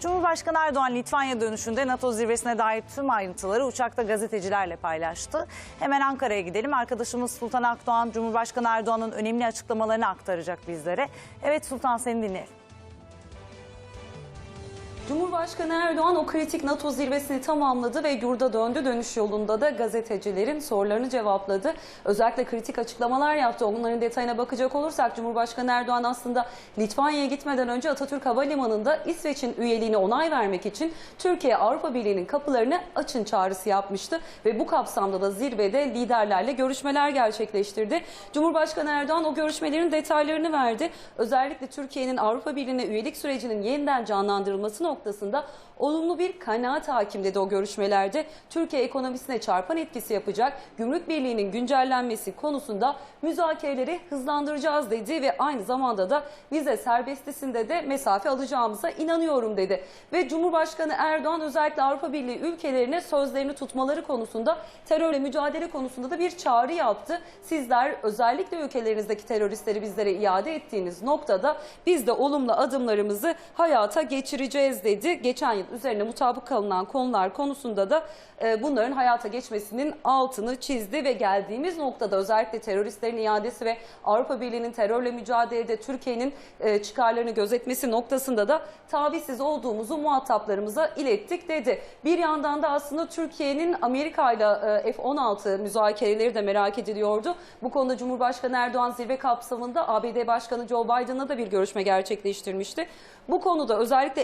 Cumhurbaşkanı Erdoğan Litvanya dönüşünde NATO zirvesine dair tüm ayrıntıları uçakta gazetecilerle paylaştı. Hemen Ankara'ya gidelim. Arkadaşımız Sultan Akdoğan, Cumhurbaşkanı Erdoğan'ın önemli açıklamalarını aktaracak bizlere. Evet Sultan seni dinleyelim. Cumhurbaşkanı Erdoğan o kritik NATO zirvesini tamamladı ve yurda döndü. Dönüş yolunda da gazetecilerin sorularını cevapladı. Özellikle kritik açıklamalar yaptı. Onların detayına bakacak olursak Cumhurbaşkanı Erdoğan aslında Litvanya'ya gitmeden önce Atatürk Havalimanı'nda İsveç'in üyeliğine onay vermek için Türkiye Avrupa Birliği'nin kapılarını açın çağrısı yapmıştı. Ve bu kapsamda da zirvede liderlerle görüşmeler gerçekleştirdi. Cumhurbaşkanı Erdoğan o görüşmelerin detaylarını verdi. Özellikle Türkiye'nin Avrupa Birliği'ne üyelik sürecinin yeniden canlandırılması noktasında olumlu bir kanaat hakim dedi o görüşmelerde. Türkiye ekonomisine çarpan etkisi yapacak gümrük birliğinin güncellenmesi konusunda müzakereleri hızlandıracağız dedi ve aynı zamanda da vize serbestisinde de mesafe alacağımıza inanıyorum dedi. Ve Cumhurbaşkanı Erdoğan özellikle Avrupa Birliği ülkelerine sözlerini tutmaları konusunda terörle mücadele konusunda da bir çağrı yaptı. Sizler özellikle ülkelerinizdeki teröristleri bizlere iade ettiğiniz noktada biz de olumlu adımlarımızı hayata geçireceğiz dedi. Geçen yıl üzerine mutabık kalınan konular konusunda da e, bunların hayata geçmesinin altını çizdi ve geldiğimiz noktada özellikle teröristlerin iadesi ve Avrupa Birliği'nin terörle mücadelede Türkiye'nin e, çıkarlarını gözetmesi noktasında da tavizsiz olduğumuzu muhataplarımıza ilettik dedi. Bir yandan da aslında Türkiye'nin Amerika ile e, F-16 müzakereleri de merak ediliyordu. Bu konuda Cumhurbaşkanı Erdoğan zirve kapsamında ABD Başkanı Joe Biden'la da bir görüşme gerçekleştirmişti. Bu konuda özellikle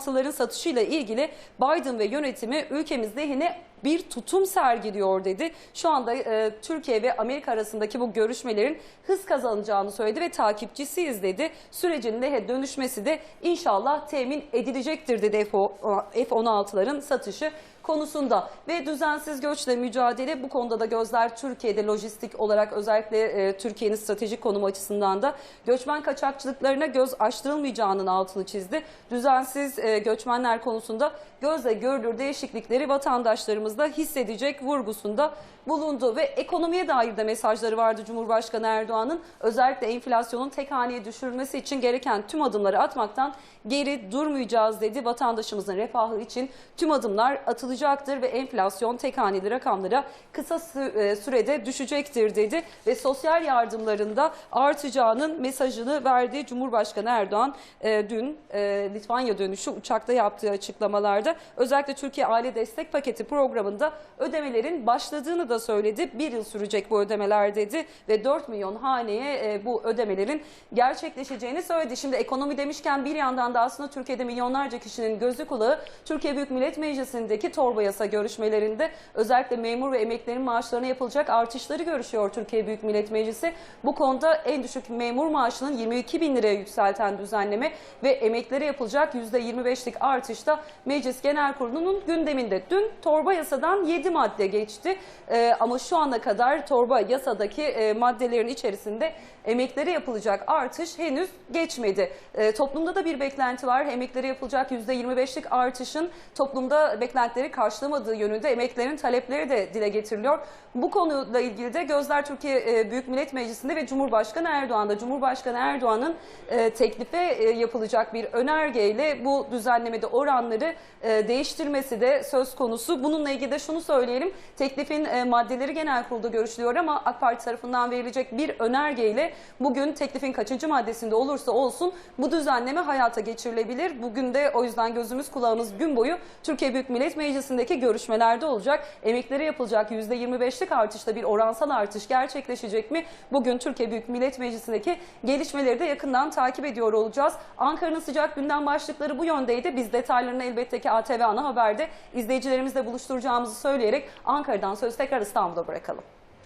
F-16'ların satışıyla ilgili Biden ve yönetimi ülkemiz lehine bir tutum sergiliyor dedi. Şu anda e, Türkiye ve Amerika arasındaki bu görüşmelerin hız kazanacağını söyledi ve takipçisiyiz dedi. Sürecin lehe dönüşmesi de inşallah temin edilecektir dedi F-16'ların satışı konusunda ve düzensiz göçle mücadele bu konuda da gözler Türkiye'de lojistik olarak özellikle e, Türkiye'nin stratejik konumu açısından da göçmen kaçakçılıklarına göz açtırılmayacağının altını çizdi. Düzensiz e, göçmenler konusunda gözle görülür değişiklikleri vatandaşlarımız da hissedecek vurgusunda bulundu ve ekonomiye dair de mesajları vardı Cumhurbaşkanı Erdoğan'ın. Özellikle enflasyonun tek haneye düşürülmesi için gereken tüm adımları atmaktan geri durmayacağız dedi. Vatandaşımızın refahı için tüm adımlar atılacaktır ve enflasyon tek haneli rakamlara kısa e, sürede düşecektir dedi ve sosyal yardımlarında artacağının mesajını verdi. Cumhurbaşkanı Erdoğan e, dün e, Litvanya dönüşü uçakta yaptığı açıklamalarda özellikle Türkiye Aile Destek Paketi programında ödemelerin başladığını da söyledi. Bir yıl sürecek bu ödemeler dedi ve 4 milyon haneye e, bu ödemelerin gerçekleşeceğini söyledi. Şimdi ekonomi demişken bir yandan da aslında Türkiye'de milyonlarca kişinin gözü kulağı Türkiye Büyük Millet Meclisi'ndeki torba yasa görüşmelerinde özellikle memur ve emeklilerin maaşlarına yapılacak artışları görüşüyor Türkiye Büyük Millet Meclisi. Bu konuda en düşük memur maaşının 22 bin liraya yükselten düzenleme ve emeklilere yapılacak %25'lik artışta Meclis Genel Kurulu'nun gündeminde. Dün torba yasadan 7 madde geçti Ee, ama şu ana kadar torba yasadaki e, maddelerin içerisinde emeklere yapılacak artış henüz geçmedi. Ee, toplumda da bir beklenti var. Emeklere yapılacak %25'lik artışın toplumda beklentileri karşılamadığı yönünde emeklerin talepleri de dile getiriliyor. Bu konuyla ilgili de gözler Türkiye e, Büyük Millet Meclisi'nde ve Cumhurbaşkanı Erdoğan'da. Cumhurbaşkanı Erdoğan'ın e, teklife e, yapılacak bir önergeyle bu düzenlemede oranları değiştirmesi de söz konusu. Bununla ilgili de şunu söyleyelim. Teklifin maddeleri genel kurulda görüşülüyor ama AK Parti tarafından verilecek bir önergeyle bugün teklifin kaçıncı maddesinde olursa olsun bu düzenleme hayata geçirilebilir. Bugün de o yüzden gözümüz kulağımız gün boyu Türkiye Büyük Millet Meclisi'ndeki görüşmelerde olacak. Emeklere yapılacak %25'lik artışta bir oransal artış gerçekleşecek mi? Bugün Türkiye Büyük Millet Meclisi'ndeki gelişmeleri de yakından takip ediyor olacağız. Ankara'nın sıcak gündem başlıkları bu yöndeydi. Biz detaylarını elbette ki ATV Ana Haber'de izleyicilerimizle buluşturacağımızı söyleyerek Ankara'dan sözü tekrar İstanbul'a bırakalım.